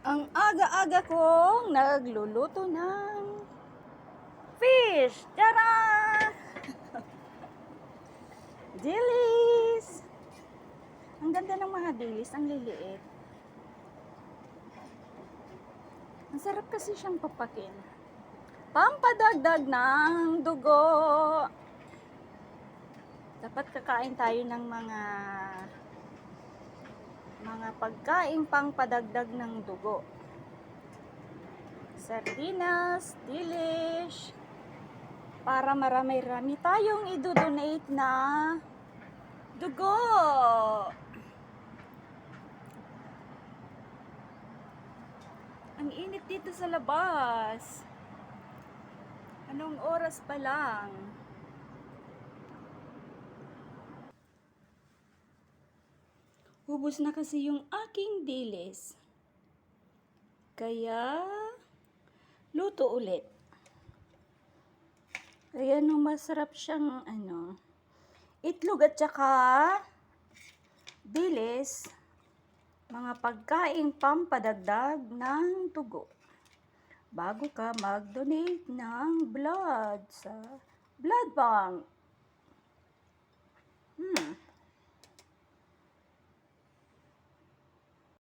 Ang aga-aga kong nagluluto ng fish. Tara! dilis! Ang ganda ng mga dilis, ang liliit. Ang sarap kasi siyang papakin. Pampadagdag ng dugo. Dapat kakain tayo ng mga mga pagkain pang padagdag ng dugo. Sardinas, dilish, para marami-rami tayong idodonate na dugo. Ang init dito sa labas. Anong oras pa lang? Ubus na kasi yung aking dilis. Kaya, luto ulit. Kaya no, masarap siyang ano, itlog at saka dilis, mga pagkain pampadagdag ng tugo. Bago ka mag-donate ng blood sa blood bank.